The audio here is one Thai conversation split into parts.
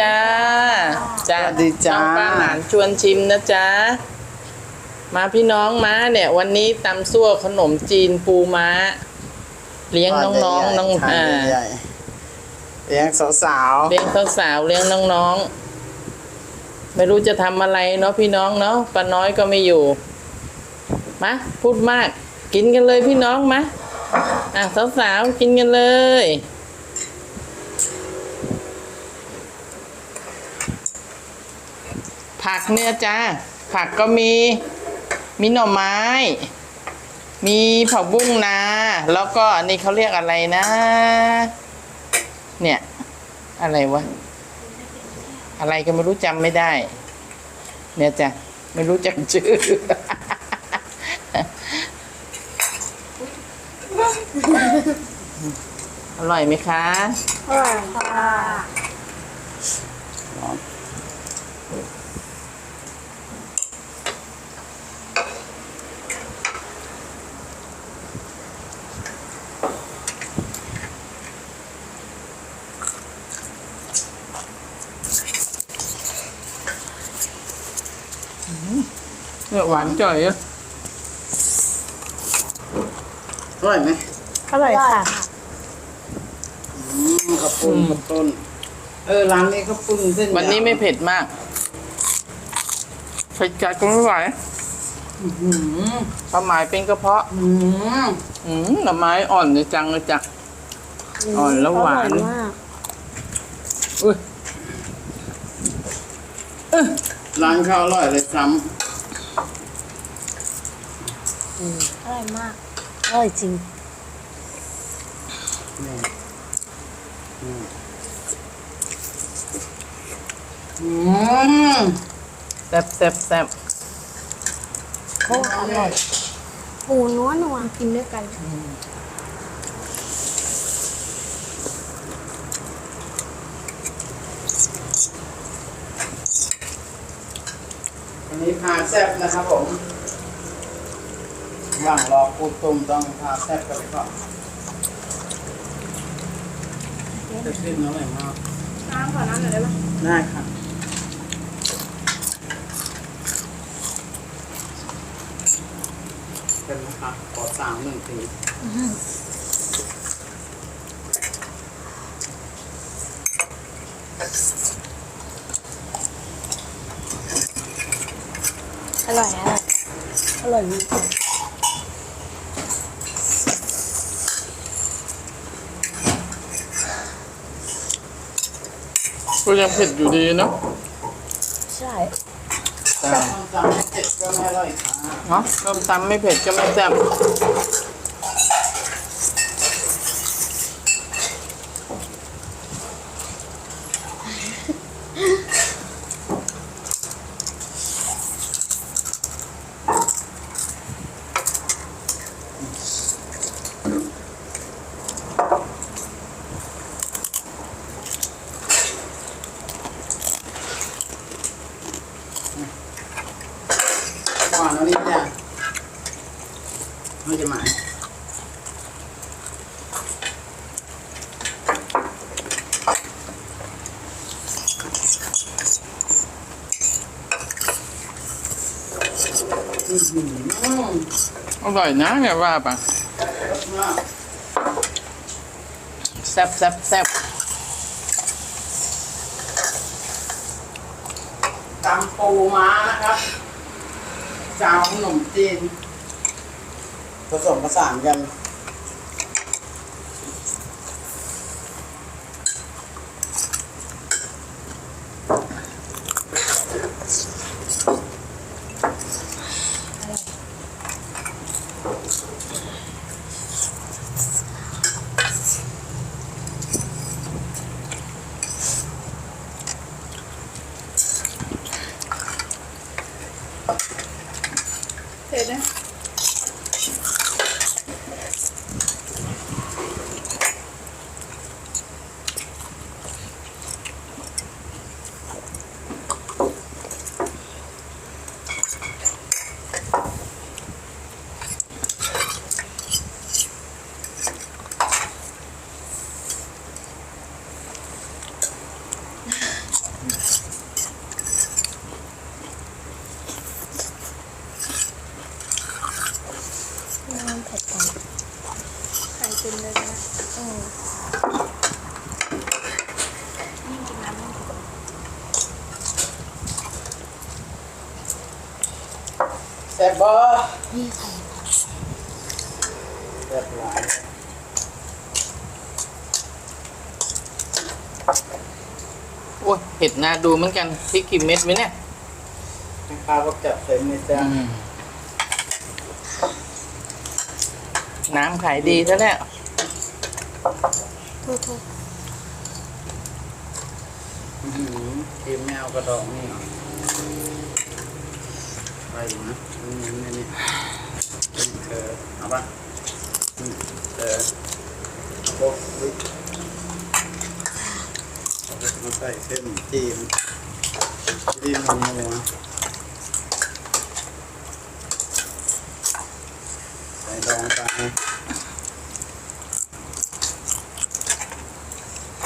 จ้าจ้าสวัสดีจ้า น้องป้าหลานชวนชิมนะจ๊ะมาพี่น้องมาเนี่ย วันนี้ตำซั่วขนมจีนปูม้า เลี้ยงน้องๆน้องทาอ่าใหญ่ๆเลี้ยงสาวเลี้ยงสาวๆเลี้ยงน้องๆ ไม่รู้จะทำอะไรเนาะพี่น้องเนาะป้าน้อยก็ไม่อยู่ มาพูดมาก กินกันเลยพี่น้องมาอะสาวๆกินกันเลย ผักเนี่ยจ้า ผักก็มีมีหน่อไม้ มีผักบุ้งนา แล้วก็อันนี้เขาเรียกอะไรนะ เนี่ย อะไรวะ อะไรก็ไม่รู้จำไม่ได้ เนี่ยจ้ะ ไม่รู้จักชื่ออร่อยไหมคะ อร่อยค่ะ เนี่ยหวานจ่อยอะๆอร่อยไหมอร่อยค่ะ อืมข้าวปุ้นข้าวต้นเออร้านนี้ข้าวปุ้นเส้นวันนี้ไม่เผ็ดมากเผ็ดจัดก็ไม่ไหวอื้อหือปลาหมายเป็นกระเพาะ อื้อหืออืมหน่อไม้อ่อนเลยจังเลยจ้ะอ่อนแล้วหวานอร่อยมากอุ้ยร้านข้าวอร่อยเลยซ้ อร่อยมาก อร่อยจริงำนี่อืมอืมแซ่บแซ่บแซ่บโอ้อร่อยปูนัวนัวกินด้วยกัน วันนี้พาแซ่บนะครับผมระห ว่างรอปูตุ่มต้องพาแซ่บกันไปก่อนจะขึ้นอร่อยมากน้ำขอน้ำหน่อยได้ไหมได้ครับเป็นนะครับขอสามหนึ่งทีอร่อยอร่อยอร่อยมาก ก็ยังเผ็ดอยู่ดีเนาะใช่แต่ต้องจำให้เจ็ดก็ไม่อร่อยค่ะ เนาะต้มตำไม่เผ็ดก็ไม่แซ่บ หวานแล้วนี่จ้ะไม่จะหมาย อื้อหืออร่อยนะเนี่ยว่าปะมากแซ่บแซ่บแซ่บตำปูม้านะครับจาวขนมจีนผสมผสานกัน เผ็ ซ่บบ่นี่ไข่แซ่บหลายโอ้ยเผ็ดน่าดูเหมือนกันพริกกี่เม็ดไหมเนี่ยให้ข้าวก็จับเต็มเลยจ้าอืมน้ำขายดีซะแล้วถูกถูกอื้อหือทีมแมวกระดองนี่เหรอ ไปดูนะนี่นี่นี่นี่เออเอาป่ะอืมเออโอ้ยเอาไปมาใส่เส้นจีมจีมมันนัวใส่ดองไป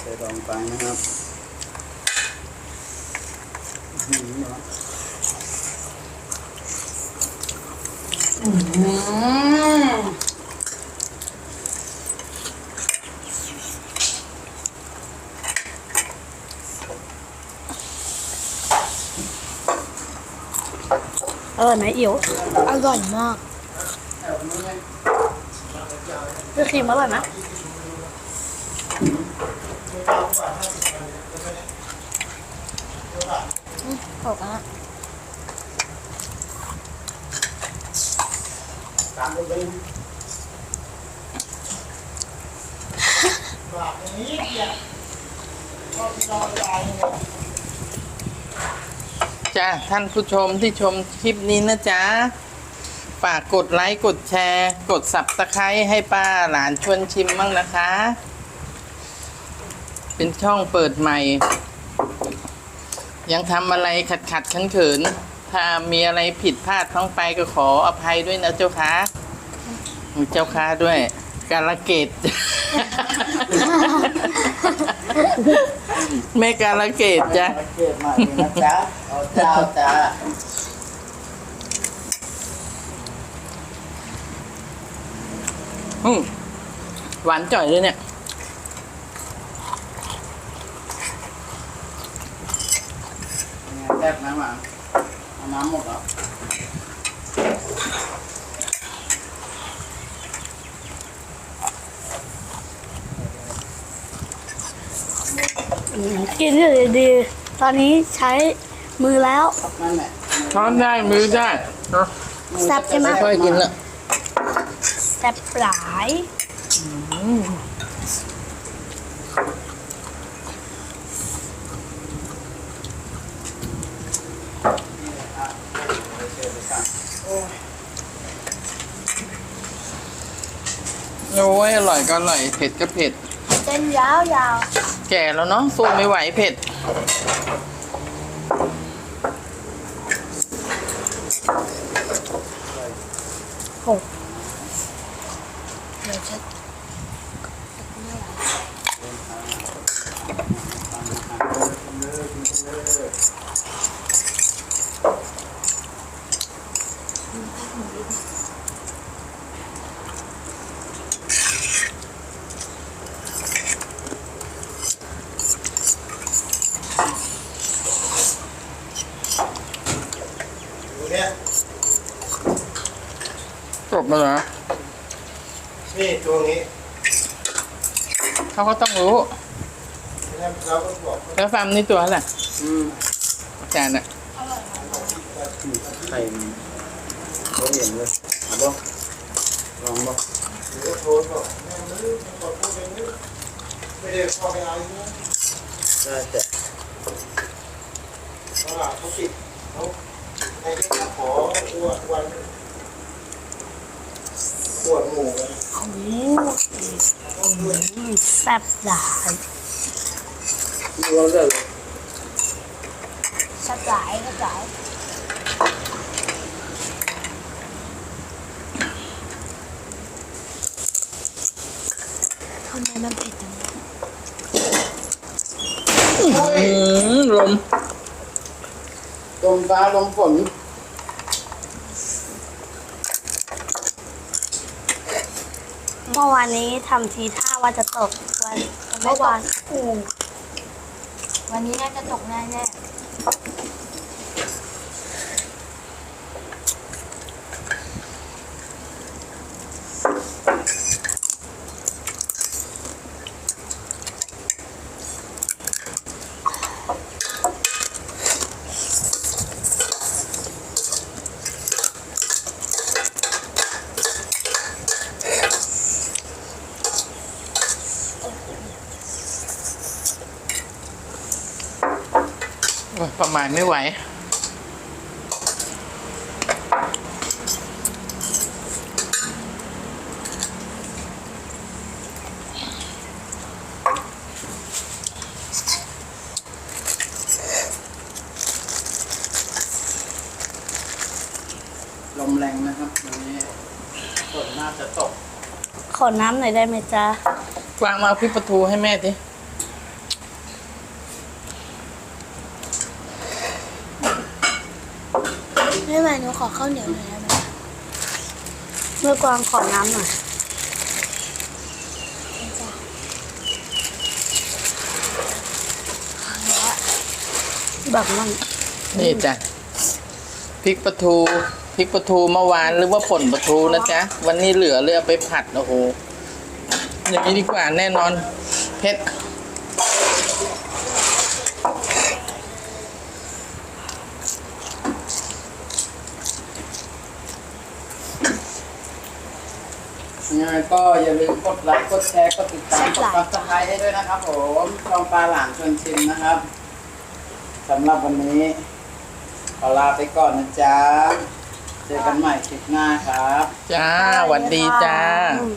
ใส่ดองไปนะครับอื้อหือเนาะ อร่อยไหมอิ๋วอร่อยมากเลือครีมอร่อยไหมอืมออกอะ ตามไปเลยจ้าท่านผู้ชมที่ชมคลิปนี้นะจ๊ะฝากกดไลค์กดแชร์ กดสับตะไคร้ให้ป้าหลานชวนชิมบ้างนะคะ เป็นช่องเปิดใหม่ ยังทำอะไรขัดขัดขันเขิน ถ้ามีอะไรผิดพลาดท้องไปก็ขออภัยด้วยนะเจ้าค่ะมีเจ้าค่ะด้วย กาลเกต แม่กาลเกตจ้ะเก็บมาดีนะจ๊ะเอาเจ้าจ้าอืมหวานจ่อยเลยเนี่ย แซ่บนะหมาเอาน้ำหมดแล้ว อืม กินอยู่ดีๆตอนนี้ใช้มือแล้ว นั่นแหละช้อนได้มือได้เนอะแซ่บใช่ไหม ค่อยกินละแซ่บหลายโอ้ยอร่อยก็อร่อยเผ็ดก็เผ็ด เส้นยาวยาว แก่แล้วเนาะสู้ไม่ไหวเผ็ด โอ้เดี๋ยวจะ ดูเนี่ย จบ มาแล้วนี่ตัวนี้เขาก็ต้องรู้ เราก็บอกแล้วฟาร์มนี่ตัวอะไรอืมจานอะไข่มันเขาเห็นเลยเอาบ่ลองบ่ได้แต่ ปวดหมูโอ้แซ่บหลายดูเราเลยแซ่บหลายแซ่บหลายทำไมมันเผ็ดจังอืมลมลมฟ้าลมฝน มื่อวานนี้ทำทีท่าว่าจะตกวันเมื่อวานอูวันนี้น่าจะตกแน่แน่ ประมาณไม่ไหว ลมแรงนะครับวันนี้ฝนน่าจะตก ขอน้ำหน่อยได้ไหมจ๊ะวางมาเอาพริกปลาทูให้แม่ดิ ไม่ไหวหนู ขอข้าวเหนียวหน่อยได้ไหมเมื่อกวางขอน้ำหน่อยแบบนั้นนี่จ้ะพริกปลาทูพริกปลาทูเมื่อวานหรือว่าป่นปลาทูนะจ๊ะ วันนี้เหลือเลยเอาไปผัดโอ้โหอย่างนี้ดีกว่าแน่นอนเผ็ด ยังไงก็อย่าลืมกดไลค์ กดแชร์ กดติดตาม กดซับสไครต์ให้ด้วยนะครับผมช่องปลาหลานชวนชิมนะครับสำหรับวันนี้ ขอลาไปก่อนนะจ๊ะ เจอกันใหม่คลิปหน้าครับ จ้าหวัดดีจ้า อืม